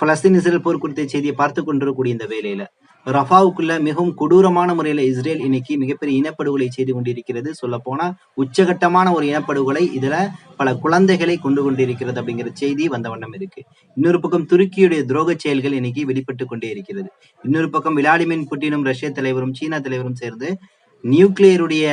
Palestine Israel போர் குறித்த செய்தியை பார்த்து கொண்டிருக்கக்கூடிய இந்த வேலையில ரஃபாவுக்குள்ள மிகவும் கொடூரமான முறையில இஸ்ரேல் இன்னைக்கு மிகப்பெரிய இனப்படுகொலை செய்து கொண்டிருக்கிறது. சொல்ல போனா உச்சகட்டமான ஒரு இனப்படுகொலை இதுல பல குழந்தைகளை கொண்டு கொண்டிருக்கிறது அப்படிங்கிற செய்தி வந்த வண்ணம் இருக்கு. இன்னொரு பக்கம் துருக்கியுடைய துரோக செயல்கள் இன்னைக்கு வெளிப்பட்டு கொண்டே இருக்கிறது. இன்னொரு பக்கம் விளாடிமின் புட்டினும் ரஷ்ய தலைவரும் சீனா தலைவரும் சேர்ந்து நியூக்ளியருடைய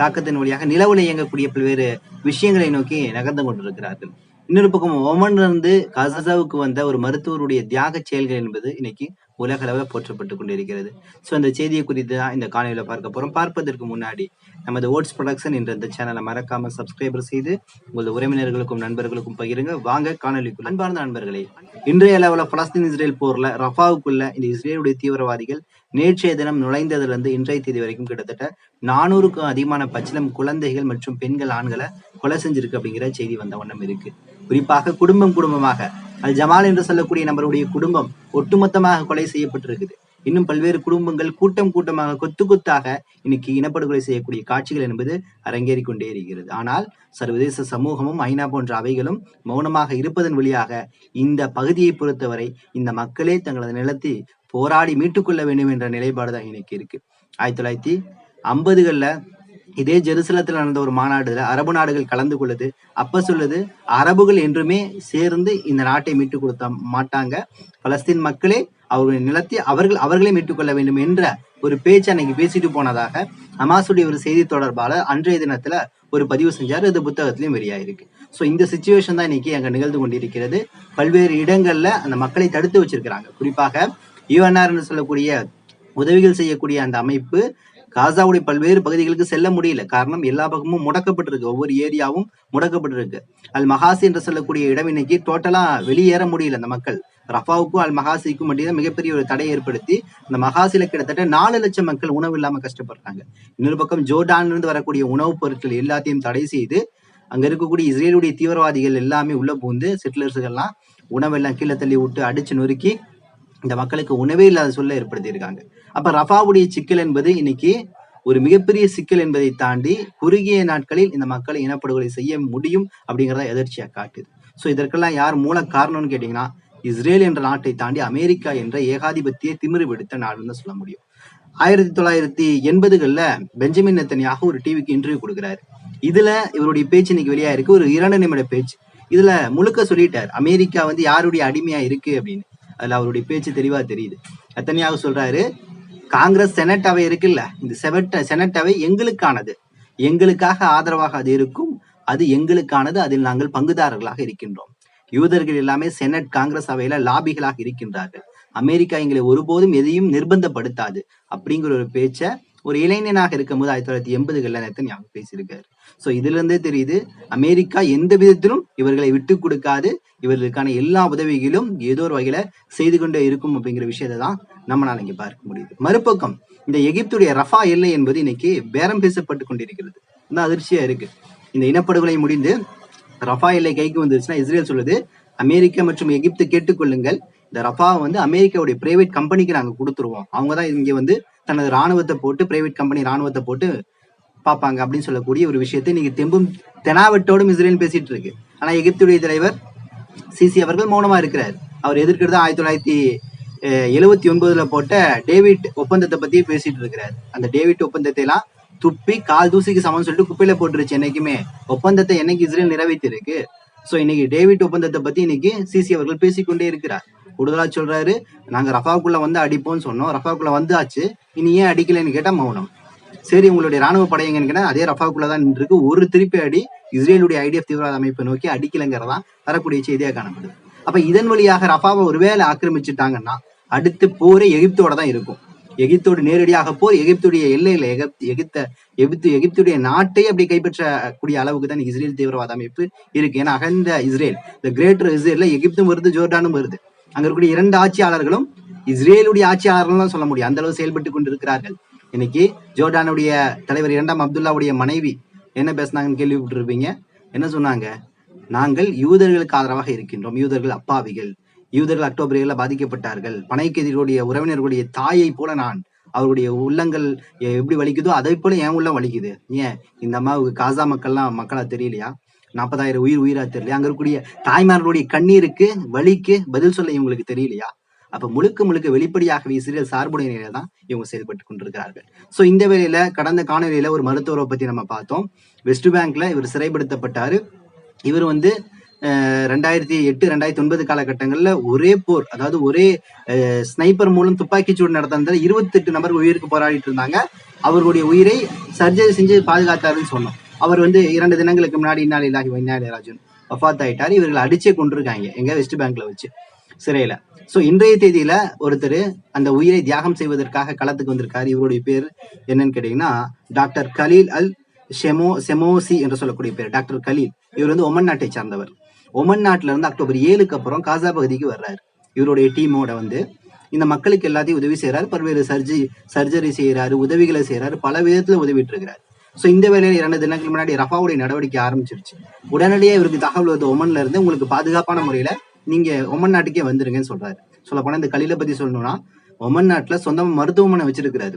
தாக்கத்தின் வழியாக நிலவுல இயங்கக்கூடிய பல்வேறு விஷயங்களை நோக்கி நகர்ந்து கொண்டிருக்கிறார்கள். இன்னொரு பக்கம் ஒமன்ல இருந்து கசாவுக்கு வந்த ஒரு மருத்துவருடைய தியாக செயல்கள் என்பது இன்னைக்கு உலக அளவில் போற்றப்பட்டு கொண்டிருக்கிறது. ஸோ அந்த செய்தியை குறித்து தான் இந்த காணொலியில் பார்க்க போகிறோம் பார்ப்பதற்கு முன்னாடி நமது ஓட்ஸ் ப்ரொடக்ஷன் என்ற இந்த சேனலை மறக்காம சப்ஸ்கிரைபர் செய்து உங்களது உறவினர்களுக்கும் நண்பர்களுக்கும் பகிருங்க. வாங்க காணொலிக்குள் அன்பார்ந்த நண்பர்களே. இன்றைய அளவில் பலஸ்தீன் இஸ்ரேல் போரில் ரஃபாவுக்குள்ள இந்த இஸ்ரேலுடைய தீவிரவாதிகள் நேற்றைய தினம் நுழைந்ததிலிருந்து இன்றைய தேதி வரைக்கும் கிட்டத்தட்ட நானூறுக்கும் அதிகமான பச்சிலம் குழந்தைகள் மற்றும் பெண்கள் ஆண்களை கொலை செஞ்சிருக்கு அப்படிங்கிற செய்தி வந்த வண்ணம் இருக்கு. குறிப்பாக குடும்பம் குடும்பமாக. அல் ஜமால் என்று சொல்லக்கூடிய நபருடைய குடும்பம் ஒட்டுமொத்தமாக கொலை செய்யப்பட்டிருக்குது. இன்னும் பல்வேறு குடும்பங்கள் கூட்டம் கூட்டமாக கொத்து கொத்தாக இன்னைக்கு இனப்படுகொலை செய்யக்கூடிய காட்சிகள் என்பது அரங்கேறி கொண்டே இருக்கிறது. ஆனால் சர்வதேச சமூகமும் ஐநா போன்ற அவைகளும் மௌனமாக இருப்பதன் வழியாக இந்த பகுதியை பொறுத்தவரை இந்த மக்களே தங்களது நிலத்தை போராடி மீட்டுக்கொள்ள வேண்டும் என்ற நிலைப்பாடு தான் இன்னைக்கு இருக்கு. ஆயிரத்தி தொள்ளாயிரத்தி ஐம்பதுகளில் இதே ஜெருசலத்தில் நடந்த ஒரு மாநாடுல அரபு நாடுகள் கலந்து கொள்ளுது. அப்ப சொல்லுது அரபுகள் என்றுமே சேர்ந்து இந்த நாட்டை மீட்டு கொடுத்த மாட்டாங்க. பலஸ்தீன் மக்களே அவர்களுடைய நிலத்தை அவர்கள் அவர்களே மீட்டுக் கொள்ள வேண்டும் என்ற ஒரு பேச்சு அன்னைக்கு பேசிட்டு போனதாக அமாசுடைய ஒரு செய்தி தொடர்பாளர் அன்றைய தினத்துல ஒரு பதிவு செஞ்சார். இது புத்தகத்திலையும் வெளியாயிருக்கு. ஸோ இந்த சுச்சுவேஷன் தான் இன்னைக்கு அங்கே நிகழ்ந்து கொண்டிருக்கிறது. பல்வேறு இடங்கள்ல அந்த மக்களை தடுத்து வச்சிருக்கிறாங்க. குறிப்பாக யூஎன்ஆர்னு சொல்லக்கூடிய உதவிகள் செய்யக்கூடிய அந்த அமைப்பு காசாவுடைய பல்வேறு பகுதிகளுக்கு செல்ல முடியல. காரணம் எல்லா பக்கமும் முடக்கப்பட்டிருக்கு. ஒவ்வொரு ஏரியாவும் முடக்கப்பட்டிருக்கு. அல் மகாசி என்று சொல்லக்கூடிய இடம் இன்னைக்கு டோட்டலா வெளியேற முடியல அந்த மக்கள். ரஃபாவுக்கும் அல் மகாசிக்கும் மட்டும் மிகப்பெரிய ஒரு தடை ஏற்படுத்தி அந்த மகாசில கிட்டத்தட்ட நாலு லட்சம் மக்கள் உணவு இல்லாம கஷ்டப்படுறாங்க. இன்னொரு பக்கம் ஜோர்டான்ல இருந்து வரக்கூடிய உணவுப் பொருட்கள் எல்லாத்தையும் தடை செய்து அங்க இருக்கக்கூடிய இஸ்ரேலுடைய தீவிரவாதிகள் எல்லாமே உள்ள பூந்து செட்டிலர்ஸுகள்லாம் உணவெல்லாம் கீழே தள்ளி விட்டு அடிச்சு நொறுக்கி இந்த மக்களுக்கு உணவே இல்லாத சொல்ல ஏற்படுத்தியிருக்காங்க. அப்ப ரஃபாவுடைய சிக்கல் என்பது இன்னைக்கு ஒரு மிகப்பெரிய சிக்கல் என்பதை தாண்டி குறுகிய நாட்களில் இந்த மக்களை இனப்படுகொலை செய்ய முடியும் அப்படிங்கிறத எதிர்ச்சியா காட்டுது. ஸோ இதற்கெல்லாம் யார் மூல காரணம்னு கேட்டீங்கன்னா இஸ்ரேல் என்ற நாட்டை தாண்டி அமெரிக்கா என்ற ஏகாதிபத்திய திமிரு விடுத்த நாடுன்னு சொல்ல முடியும். ஆயிரத்தி தொள்ளாயிரத்தி எண்பதுகள்ல பெஞ்சமின் நெத்தனியாக ஒரு டிவிக்கு இன்டர்வியூ கொடுக்குறாரு. இதுல இவருடைய பேச்சு இன்னைக்கு வெளியா இருக்கு ஒரு இரண்டு நிமிட பேச்சு. இதுல முழுக்க சொல்லிட்டார் அமெரிக்கா வந்து யாருடைய அடிமையா இருக்கு அப்படின்னு. அதில் அவருடைய பேச்சு தெளிவாக தெரியுது. எத்தனையாக சொல்றாரு காங்கிரஸ் செனட் அவை இருக்குல்ல இந்த செவட் செனட் அவை எங்களுக்கானது. எங்களுக்காக ஆதரவாக அது இருக்கும் அது எங்களுக்கானது அதில் நாங்கள் பங்குதாரர்களாக இருக்கின்றோம். யூதர்கள் எல்லாமே செனட் காங்கிரஸ் அவையில லாபிகளாக இருக்கின்றார்கள். அமெரிக்கா எங்களை ஒருபோதும் எதையும் நிர்பந்தப்படுத்தாது. அப்படிங்கிற ஒரு பேச்சை ஒரு இளைஞனாக இருக்கும்போது ஆயிரத்தி தொள்ளாயிரத்தி எண்பதுகள்ல நேத்தன் பேசியிருக்காரு. ஸோ இதுல இருந்தே தெரியுது அமெரிக்கா எந்த விதத்திலும் இவர்களை விட்டு கொடுக்காது இவர்களுக்கான எல்லா உதவிகளும் ஏதோ ஒரு வகையில செய்து கொண்டே இருக்கும் அப்படிங்கிற விஷயத்தை தான் நம்மளால இங்க பார்க்க முடியுது. மறுபக்கம் இந்த எகிப்துடைய ரஃபா எல்லை என்பது இன்னைக்கு பேரம் பேசப்பட்டு கொண்டிருக்கிறது. இன்னும் அதிர்ச்சியா இருக்கு. இந்த இனப்படுகொலை முடிந்து ரஃபா எல்லை கைக்கு வந்துருச்சுன்னா இஸ்ரேல் சொல்லுது அமெரிக்கா மற்றும் எகிப்து கேட்டுக்கொள்ளுங்கள் இந்த ரஃபா வந்து அமெரிக்காவுடைய பிரைவேட் கம்பெனிக்கு நாங்கள் கொடுத்துருவோம். அவங்க தான் இங்கே வந்து தனது ராணுவத்தை போட்டு பிரைவேட் கம்பெனி ராணுவத்தை போட்டு பார்ப்பாங்க அப்படின்னு சொல்லக்கூடிய ஒரு விஷயத்தை நீங்க தெம்பும் தெனாவட்டோடும் இஸ்ரேல் பேசிட்டு இருக்கு. ஆனா எகிப்துடைய தலைவர் சிசி அவர்கள் மௌனமா இருக்கிறார். அவர் எதிர்க்கிறது ஆயிரத்தி தொள்ளாயிரத்தி எழுவத்தி ஒன்பதுல போட்ட டேவிட் ஒப்பந்தத்தை பத்தி பேசிட்டு இருக்கிறார். அந்த டேவிட் ஒப்பந்தத்தை எல்லாம் துப்பி கால் தூசிக்கு சமம் சொல்லிட்டு குப்பையில போட்டுருச்சு என்னைக்குமே. ஒப்பந்தத்தை என்னைக்கு இஸ்ரேல் நிறைவேற்றிருக்கு சோ இன்னைக்கு டேவிட் ஒப்பந்தத்தை பத்தி இன்னைக்கு சிசி அவர்கள் பேசிக்கொண்டே இருக்கிறார். கூடுதலா சொல்றாரு நாங்க ரஃபாவுக்குள்ள வந்து அடிப்போம்னு சொன்னோம். ரஃபாவுக்குள்ள வந்தாச்சு. இனி ஏன் அடிக்கலைன்னு கேட்டா மௌனம். சரி உங்களுடைய ராணுவ படையங்கன்னு கேட்டா அதே ரஃபாவுக்குள்ள தான் இருக்கு. ஒரு திருப்பி அடி இஸ்ரேலுடைய ஐடிஎஃப் தீவிரவாத அமைப்பை நோக்கி அடிக்கலைங்கிறதா வரக்கூடிய செய்தியாக காணப்படுது. அப்ப இதன் வழியாக ரஃபாவை ஒருவேளை ஆக்கிரமிச்சுட்டாங்கன்னா அடுத்து போரே எகிப்தோட தான் இருக்கும். எகிப்தோடு நேரடியாக போர் எகிப்துடைய எல்லையில எகிப்து எகிப்த எகிப்து எகிப்துடைய நாட்டை அப்படி கைப்பற்றக்கூடிய அளவுக்கு தான் இஸ்ரேல் தீவிரவாத அமைப்பு இருக்கு. ஏன்னா அகந்த இஸ்ரேல் இந்த கிரேட்டர் இஸ்ரேல்ல எகிப்தும் வருது ஜோர்டானும் வருது. அங்க இருக்கக்கூடிய இரண்டு ஆட்சியாளர்களும் இஸ்ரேலுடைய ஆட்சியாளர்கள் சொல்ல முடியும். அந்த அளவு செயல்பட்டு கொண்டிருக்கிறார்கள். இன்னைக்கு ஜோர்டானுடைய தலைவர் இரண்டாம் அப்துல்லாவுடைய மனைவி என்ன பேசுனாங்கன்னு கேள்விப்பட்டிருப்பீங்க? என்ன சொன்னாங்க? நாங்கள் யூதர்களுக்கு ஆதரவாக இருக்கின்றோம். யூதர்கள் அப்பாவிகள். யூதர்கள் அக்டோபர் ஏழுல பாதிக்கப்பட்டார்கள். பனைக்கெதிர்களுடைய உறவினர்களுடைய தாயை போல நான் அவருடைய உள்ளங்கள் எப்படி வலிக்குதோ அதை போல என் உள்ளம் வலிக்குது. ஏன்? இந்த அம்மாவுக்கு காசா மக்கள்லாம் மக்களா தெரியலையா? நாற்பதாயிரம் உயிர் உயிரா தெரியலையா? அங்க இருக்கக்கூடிய தாய்மார்களுடைய கண்ணீருக்கு வழிக்கு பதில் சொல்ல இவங்களுக்கு தெரியலையா? அப்ப முழுக்க முழுக்க வெளிப்படையாகவே இஸ்ரேல் சார்புடைய நிலையில தான் இவங்க செயல்பட்டு கொண்டிருக்கிறார்கள். சோ இந்த வேளையில கடந்த காணொலியில ஒரு மருத்துவரை பத்தி நம்ம பார்த்தோம். வெஸ்ட் பேங்க்ல இவர் சிறைப்படுத்தப்பட்டாரு. இவர் வந்து ரெண்டாயிரத்தி எட்டு ரெண்டாயிரத்தி ஒன்பது காலகட்டங்கள்ல ஒரே போர் அதாவது ஒரே ஸ்னைப்பர் மூலம் துப்பாக்கிச்சூடு நடத்தினதுல இருபத்தெட்டு நபர் உயிருக்கு போராடிட்டு இருந்தாங்க. அவர்களுடைய உயிரை சர்ஜரி செஞ்சு பாதுகாத்தாருன்னு சொன்னோம். அவர் வந்து இரண்டு தினங்களுக்கு முன்னாடி இன்னாலி இல்லாஹி இன்னாலி ராஜன் வஃபாத் ஆயிட்டார் இவர்கள் அடிச்சே கொண்டிருக்காங்க எங்க வெஸ்ட் பேங்க்ல வச்சு. சிறையில. சோ இன்றைய தேதியில ஒருத்தர் அந்த உயிரை தியாகம் செய்வதற்காக களத்துக்கு வந்திருக்காரு. இவருடைய பேர் என்னன்னு கேட்டீங்கன்னா டாக்டர் கலீல் அல் ஷெமோ செமோசி என்று சொல்லக்கூடிய பேர் டாக்டர் கலீல். இவர் வந்து ஒமன் நாட்டை சார்ந்தவர். ஒமன் நாட்டுல இருந்து அக்டோபர் ஏழுக்கு அப்புறம் காசா பகுதிக்கு வர்றாரு. இவருடைய டீமோட வந்து இந்த மக்களுக்கு எல்லாத்தையும் உதவி செய்யறாரு பல்வேறு சர்ஜி சர்ஜரி செய்யறாரு உதவிகளை செய்யறாரு பல விதத்துல உதவிட்டு இருக்கிறாரு. சோ இந்த வேலையில இரண்டு தினங்களுக்கு முன்னாடி ரஃபாவுடைய நடவடிக்கை ஆரம்பிச்சிருச்சு. உடனடியே இவருக்கு தகவல் வருது ஒமன்ல இருந்து உங்களுக்கு பாதுகாப்பான முறையில நீங்க ஒமன் நாட்டுக்கே வந்துருங்கன்னு சொல்றாரு. சொல்ல போனா இந்த கலில பத்தி சொல்லணும்னா ஒமன் நாட்டுல சொந்தமா மருத்துவமனை வச்சிருக்கிறாரு.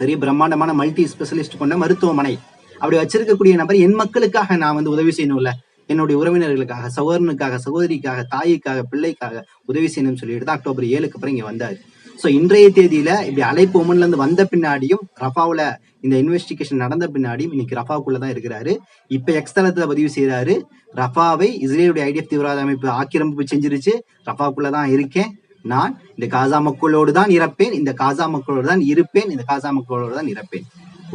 பெரிய பிரம்மாண்டமான மல்டி ஸ்பெஷலிஸ்ட் கொண்ட மருத்துவமனை. அப்படி வச்சிருக்கக்கூடிய நபர் என் மக்களுக்காக நான் வந்து உதவி செய்யணும்ல. என்னுடைய உறவினர்களுக்காக சகோதரனுக்காக சகோதரிக்காக தாய்க்காக பிள்ளைக்காக உதவி செய்யணும்னு சொல்லிட்டு தான் அக்டோபர் ஏழுக்கு அப்புறம் இங்க வந்தாரு. சோ இன்றைய தேதியில இப்படி அழைப்பு ஒமன்ல இருந்து வந்த பின்னாடியும் ரஃபாவில் இந்த இன்வெஸ்டிகேஷன் நடந்த பின்னாடியும் இன்னைக்கு ரஃபாவுக்குள்ள தான் இருக்கிறாரு. இப்ப எக்ஸ்தலத்துல பதிவு செய்யறாரு ரஃபாவை இஸ்ரேலுடைய ஐடிஎஃப் தீவிரவாத அமைப்பு ஆக்கிரமிப்பு செஞ்சிருச்சு. ரஃபாவுக்குள்ள தான் இருக்கேன் நான். இந்த காசா மக்களோடு தான் இறப்பேன். இந்த காசா மக்களோடு தான் இருப்பேன். இந்த காசா மக்களோடு தான் இறப்பேன்.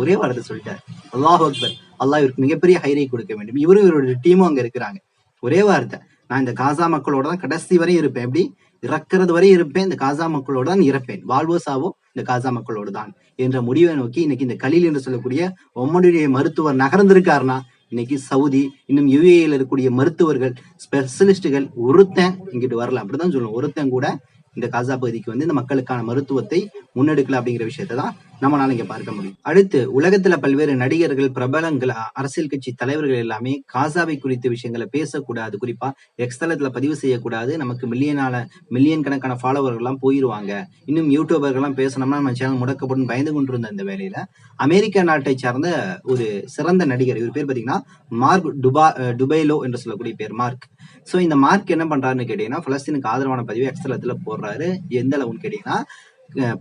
ஒரே வார்த்தை சொல்லிட்டார். அல்லாஹ் அக்பர். அல்லாஹ் இவருக்கு மிகப்பெரிய ஹைரை கொடுக்க வேண்டும். இவரும் இவருடைய டீமும் அங்க இருக்கிறாங்க. ஒரே வார்த்தை. நான் இந்த காசா மக்களோட தான் கடைசி வரையும் இருப்பேன். எப்படி? இறக்கிறது வரை இருப்பேன். இந்த காசா மக்களோட தான் இறப்பேன். வாழ்வோ சாவோ இந்த காசா மக்களோடு தான் என்ற முடிவை நோக்கி இன்னைக்கு இந்த கலில் என்று சொல்லக்கூடிய ஒம்மனுடைய மருத்துவர் நகர்ந்திருக்காருன்னா இன்னைக்கு சவுதி இன்னும் யுஏல இருக்கக்கூடிய மருத்துவர்கள் ஸ்பெஷலிஸ்டுகள் ஒருத்தன் இங்கிட்டு வரல. அப்படிதான் சொல்லணும். ஒருத்தன் கூட இந்த காசா பகுதிக்கு வந்து இந்த மக்களுக்கான மருத்துவத்தை முன்னெடுக்கல அப்படிங்கிற விஷயத்தை தான் நம்மளால இங்க பார்க்க முடியும். அடுத்து உலகத்துல பல்வேறு நடிகர்கள் பிரபலங்கள் அரசியல் கட்சி தலைவர்கள் எல்லாமே காசாவை குறித்த விஷயங்களை பேசக்கூடாது. குறிப்பா எக்ஸ்தலத்துல பதிவு செய்யக்கூடாது. நமக்கு மில்லியனால மில்லியன் கணக்கான ஃபாலோவர்கள் எல்லாம் போயிருவாங்க. இன்னும் யூடியூபர்கள் எல்லாம் பேசணும்னா நம்ம சேனல் முடக்கப்படும் பயந்து கொண்டிருந்த இந்த வேலையில அமெரிக்க நாட்டை சார்ந்த ஒரு சிறந்த நடிகர் இவர் பேர் பாத்தீங்கன்னா மார்க் டுபா டுபைலோ என்று சொல்லக்கூடிய பேர் மார்க். ஸோ இந்த மார்க் என்ன பண்றாருன்னு கேட்டீங்கன்னா பலஸ்தீனுக்கு ஆதரவான பதிவு எக்ஸ்தலத்துல போடுறாரு. எந்த அளவுன்னு கேட்டீங்கன்னா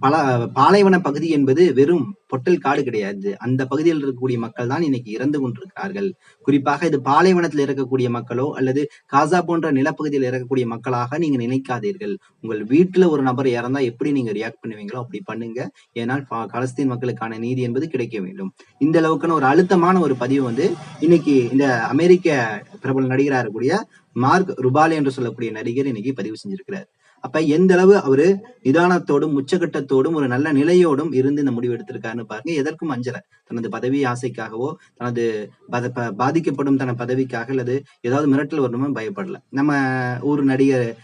பல பாலைவன பகுதி என்பது வெறும் பொட்டல் காடு கிடையாது. அந்த பகுதியில் இருக்கக்கூடிய மக்கள் தான் இன்னைக்கு இறந்து கொண்டிருக்கிறார்கள். குறிப்பாக இது பாலைவனத்தில் இருக்கக்கூடிய மக்களோ அல்லது காசா போன்ற நிலப்பகுதியில் இருக்கக்கூடிய மக்களாக நீங்க நினைக்காதீர்கள். உங்கள் வீட்டுல ஒரு நபர் இறந்தா எப்படி நீங்க ரியாக்ட் பண்ணுவீங்களோ அப்படி பண்ணுங்க. ஏனால் பா- பலஸ்தீன் மக்களுக்கான நீதி என்பது கிடைக்க வேண்டும். இந்த அளவுக்கான ஒரு அழுத்தமான ஒரு பதிவு வந்து இன்னைக்கு இந்த அமெரிக்க பிரபல நடிகராக இருக்கக்கூடிய மார்க் ருபாலே என்று சொல்லக்கூடிய நடிகர் இன்னைக்கு பதிவு செஞ்சிருக்கிறார். அப்ப எந்த அளவு அவரு நிதானத்தோடும் உச்சகட்டத்தோடும் ஒரு நல்ல நிலையோடும் இருந்து இந்த முடிவு எடுத்திருக்காருன்னு பாருங்க. எதற்கும் அஞ்சல. தனது பதவி ஆசைக்காகவோ தனது பத- ப- பாதிக்கப்படும் தன பதவிக்காக அல்லது ஏதாவது மிரட்டல் வரணுமோ பயப்படல. நம்ம ஊர் நடிகர்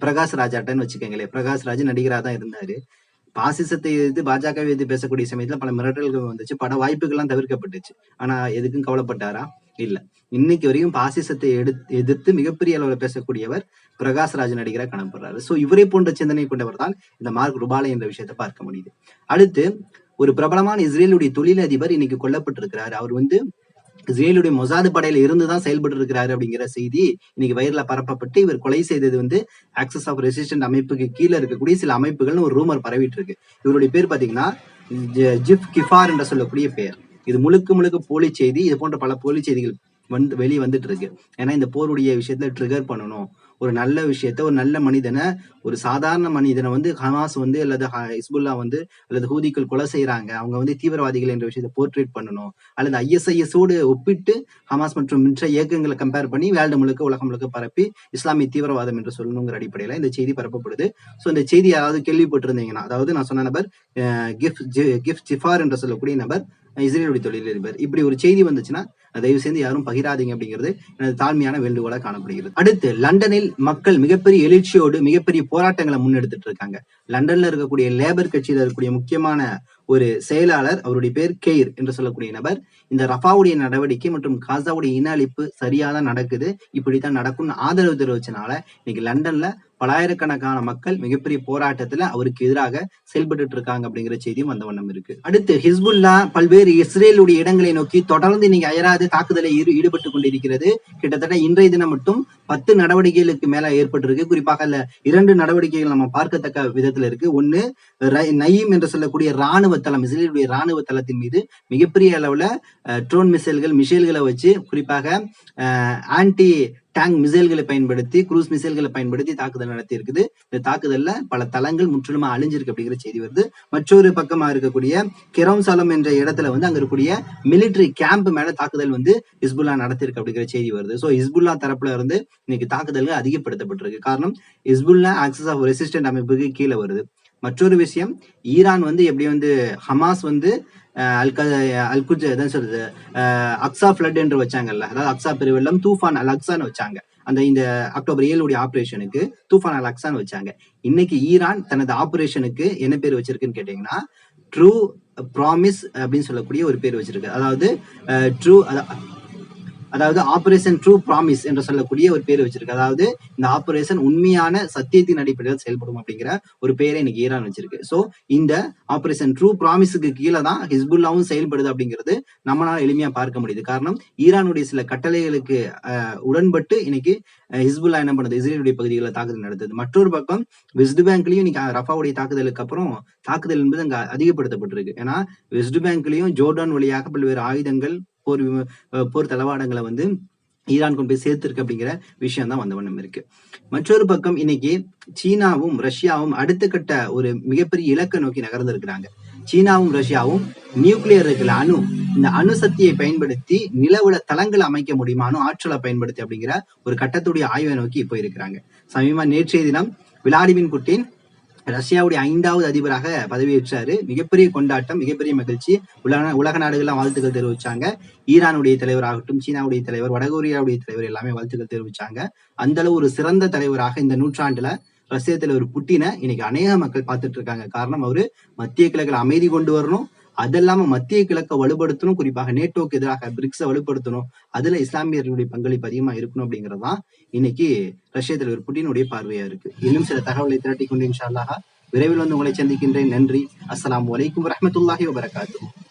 பிரகாஷ் ராஜாட்டன்னு வச்சுக்கோங்களேன். பிரகாஷ் ராஜ் நடிகராக தான் இருந்தாரு. பாசிசத்தை எதிர்த்து பாஜகவை எதிர்த்து பேசக்கூடிய சமயத்துல பல மிரட்டல்கள் வந்துச்சு. பட வாய்ப்புகள்லாம் தவிர்க்கப்பட்டுச்சு. ஆனா எதுக்கும் கவலைப்பட்டாரா? இல்ல. இன்னைக்கு வரையும் பாசிசத்தை எடுத்து எதிர்த்து மிகப்பெரிய அளவில் பேசக்கூடியவர் பிரகாஷ் ராஜ் நடிகராக காணப்படுறாரு சோ இவரை போன்ற சிந்தனை கொண்டவர் தான் இந்த மார்க் ருபாலை என்ற விஷயத்தை பார்க்க முடியுது. அடுத்து ஒரு பிரபலமான இஸ்ரேலுடைய தொழிலதிபர் இன்னைக்கு கொல்லப்பட்டிருக்கிறாரு. அவர் வந்து இஸ்ரேலுடைய மொசாது படையில இருந்து தான் செயல்பட்டு இருக்கிறாரு அப்படிங்கிற செய்தி இன்னைக்கு வைரலா பரப்பப்பட்டு இவர் கொலை செய்தது வந்து ஆக்சஸ் ஆஃப் ரெசிஸ்டன்ட் அமைப்புக்கு கீழே இருக்கக்கூடிய சில அமைப்புகள்னு ஒரு ரூமர் பரவிட்டு இருக்கு இவருடைய பேர் பாத்தீங்கன்னா ஜிப் கிஃபார் என்று சொல்லக்கூடிய பெயர். இது முழுக்க முழுக்க போலி செய்தி இது போன்ற பல போலி செய்திகள் வந்து வெளியே வந்துட்டு இருக்கு. ஏன்னா இந்த போருடைய விஷயத்துல ட்ரிகர் பண்ணணும். ஒரு நல்ல விஷயத்த ஒரு நல்ல மனிதனை ஒரு சாதாரண மனிதனை வந்து ஹமாஸ் வந்து அல்லது ஹிஸ்புல்லா வந்து அல்லது ஹூதிக்கள் கொலை செய்யறாங்க அவங்க வந்து தீவிரவாதிகள் என்ற விஷயத்தை போர்ட்ரேட் பண்ணணும். அல்லது ஐஎஸ்ஐஎஸோடு ஒப்பிட்டு ஹமாஸ் மற்றும் மற்ற இயக்கங்களை கம்பேர் பண்ணி வேர்ல்டு முழுக்க உலகம் முழுக்க பரப்பி இஸ்லாமிய தீவிரவாதம் என்று சொல்லணுங்கிற அடிப்படையில இந்த செய்தி பரப்பப்படுது. ஸோ இந்த செய்தி யாராவது கேள்விப்பட்டிருந்தீங்கன்னா அதாவது நான் சொன்ன நபர் கிஃப்ட் கிஃப்ட் ஜிஃபார் என்று சொல்லக்கூடிய நபர் இஸ்ரேலுடைய தொழிலதிபர் இப்படி ஒரு செய்தி வந்துச்சுன்னா தயவு செய்து யாரும் பகிராதீங்க அப்படிங்கிறது எனது தாழ்மையான வேண்டுகோளாக காணப்படுகிறது. அடுத்து லண்டனில் மக்கள் மிகப்பெரிய எழுச்சியோடு மிகப்பெரிய போராட்டங்களை முன்னெடுத்துட்டு இருக்காங்க லண்டன்ல இருக்கக்கூடிய லேபர் கட்சியில இருக்கக்கூடிய முக்கியமான ஒரு செயலாளர் அவருடைய பேர் கெய்ர் என்று சொல்லக்கூடிய நபர் இந்த ரஃபாவுடைய நடவடிக்கை மற்றும் காசாவுடைய இன அழிப்பு சரியாதான் நடக்குது இப்படித்தான் நடக்கும்னு ஆதரவு தெரிவிச்சனால இன்னைக்கு லண்டன்ல பலாயிரக்கணக்கான மக்கள் மிகப்பெரிய போராட்டத்துல அவருக்கு எதிராக செயல்பட்டு இருக்காங்க அப்படிங்கிற செய்தியும் வந்த வண்ணம் இருக்கு. அடுத்து ஹிஸ்புல்லா பல்வேறு இஸ்ரேலுடைய இடங்களை நோக்கி தொடர்ந்து இன்னைக்கு அயராது தாக்குதலை ஈடுபட்டு கொண்டிருக்கிறது. கிட்டத்தட்ட இன்றைய தினம் மட்டும் பத்து நடவடிக்கைகளுக்கு மேல ஏற்பட்டிருக்கு. குறிப்பாக அதுல இரண்டு நடவடிக்கைகள் நம்ம பார்க்கத்தக்க விதத்துல இருக்கு. ஒண்ணு நயீம் என்று சொல்லக்கூடிய ராணுவ தளம் இஸ்ரேலுடைய ராணுவ தளத்தின் மீது மிகப்பெரிய அளவுல ட்ரோன் மிசைல்கள் மிசைல்களை வச்சு குறிப்பாக ஆன்டி டேங்க் மிசைல்களை பயன்படுத்தி குரூஸ் மிசைல்களை பயன்படுத்தி தாக்குதல் நடத்தி இருக்குது இந்த தாக்குதல்ல பல தளங்கள் முற்றிலுமா அழிஞ்சிருக்கு அப்படிங்கிற செய்தி வருது. மற்றொரு பக்கமா இருக்கக்கூடிய கெரோம்சாலம் என்ற இடத்துல வந்து அங்க இருக்கக்கூடிய மிலிட்டரி கேம்ப் மேல தாக்குதல் வந்து ஹிஸ்புல்லா நடத்திருக்கு அப்படிங்கிற செய்தி வருது. சோ ஹிஸ்புல்லா தரப்புல இருந்து இன்னைக்கு தாக்குதல்கள் அதிகப்படுத்தப்பட்டிருக்கு. காரணம் ஹிஸ்புல்லா ஆக்சஸ் ஆஃப் ரெசிஸ்டன்ட் அமைப்புக்கு கீழே வருது. மற்றொரு விஷயம் ஈரான் வந்து எப்படி வந்து ஹமாஸ் வந்து அல்கா அல்குஜ் எதாவது சொல்றது? அக்ஸா ஃபிளட் என்று வச்சாங்கல்ல. அதாவது அக்ஸா பெருவெள்ளம் தூஃபான் அல் அக்ஸான்னு வச்சாங்க. அந்த இந்த அக்டோபர் ஏழுடைய ஆபரேஷனுக்கு தூஃபான் அல் அக்ஸான்னு வச்சாங்க. இன்னைக்கு ஈரான் தனது ஆபரேஷனுக்கு என்ன பேர் வச்சிருக்குன்னு கேட்டீங்கன்னா ட்ரூ ப்ராமிஸ் அப்படின்னு சொல்லக்கூடிய ஒரு பேர் வச்சிருக்கு. அதாவது ட்ரூ அதாவது ஆபரேஷன் ட்ரூ ப்ராமிஸ் என்று சொல்லக்கூடிய ஒரு பேர் வச்சிருக்கு. அதாவது இந்த ஆபரேஷன் உண்மையான சத்தியத்தின் அடிப்படையில் செயல்படும் அப்படிங்கிற ஒரு பெயரை இன்னைக்கு ஈரான் வச்சிருக்கு. சோ இந்த ஆபரேஷன் ட்ரூ ப்ராமிஸுக்கு கீழே தான் ஹிஸ்புல்லாவும் செயல்படுது அப்படிங்கிறது நம்மளால எளிமையா பார்க்க முடியுது. காரணம் ஈரானுடைய சில கட்டளைகளுக்கு உடன்பட்டு இன்னைக்கு ஹிஸ்புல்லா என்ன பண்ணுது? இஸ்ரேலுடைய பகுதிகளில் தாக்குதல் நடத்துது. மற்றொரு பக்கம் வெஸ்ட் பேங்க்லயும் இன்னைக்கு ரஃபாவுடைய தாக்குதலுக்கு அப்புறம் தாக்குதல் என்பது அங்க அதிகப்படுத்தப்பட்டிருக்கு. ஏன்னா வெஸ்ட் பேங்க்லயும் ஜோர்டான் வழியாக பல்வேறு ஆயுதங்கள் போர் விம- போர் தளவாடங்களை வந்து ஈரான் கொண்டு போய் சேர்த்திருக்கு அப்படிங்கிற விஷயம் தான் வந்த வண்ணம் இருக்கு. மற்றொரு பக்கம் இன்னைக்கு சீனாவும் ரஷ்யாவும் அடுத்த கட்ட ஒரு மிகப்பெரிய இலக்கை நோக்கி நகர்ந்திருக்கிறாங்க. சீனாவும் ரஷ்யாவும் நியூக்ளியர் இருக்கிற அணு இந்த அணு சக்தியை பயன்படுத்தி நிலவுல தளங்களை அமைக்க முடியுமா? ஆற்றலை பயன்படுத்தி அப்படிங்கிற ஒரு கட்டத்துடைய ஆய்வை நோக்கி போயிருக்கிறாங்க. சமீபமா நேற்றைய தினம் விளாடிமின் புட்டின் ரஷ்யாவுடைய ஐந்தாவது அதிபராக பதவியேற்றாரு மிகப்பெரிய கொண்டாட்டம் மிகப்பெரிய மகிழ்ச்சி. உலக உலக நாடுகள்லாம் வாழ்த்துக்கள் தெரிவிச்சாங்க. ஈரானுடைய தலைவராகட்டும் சீனாவுடைய தலைவர் வடகொரியாவுடைய தலைவர் எல்லாமே வாழ்த்துக்கள் தெரிவிச்சாங்க. அந்த அளவு ஒரு சிறந்த தலைவராக இந்த நூற்றாண்டுல ரஷ்ய தலைவர் புட்டினை இன்னைக்கு அநேக மக்கள் பார்த்துட்டு இருக்காங்க. காரணம் அவரு மத்திய கிழக்கில் அமைதி கொண்டு வரணும். அது இல்லாம மத்திய கிழக்கை வலுப்படுத்தணும். குறிப்பாக நேட்டோக்கு எதிராக பிரிக்ஸை வலுப்படுத்தணும். அதுல இஸ்லாமியர்களுடைய பங்களிப்பு அதிகமா இருக்கணும் அப்படிங்கறதுதான் இன்னைக்கு ரஷ்ய தலைவர் புட்டினுடைய பார்வையா இருக்கு. இன்னும் சில தகவலை திரட்டி கொண்டு இன்ஷா அல்லாஹ் விரைவில் வந்து உங்களை சந்திக்கின்றேன். நன்றி. அஸ்லாம் வலைக்கும் வரஹ்மத்துல்லாஹி வபரகாத்துஹு.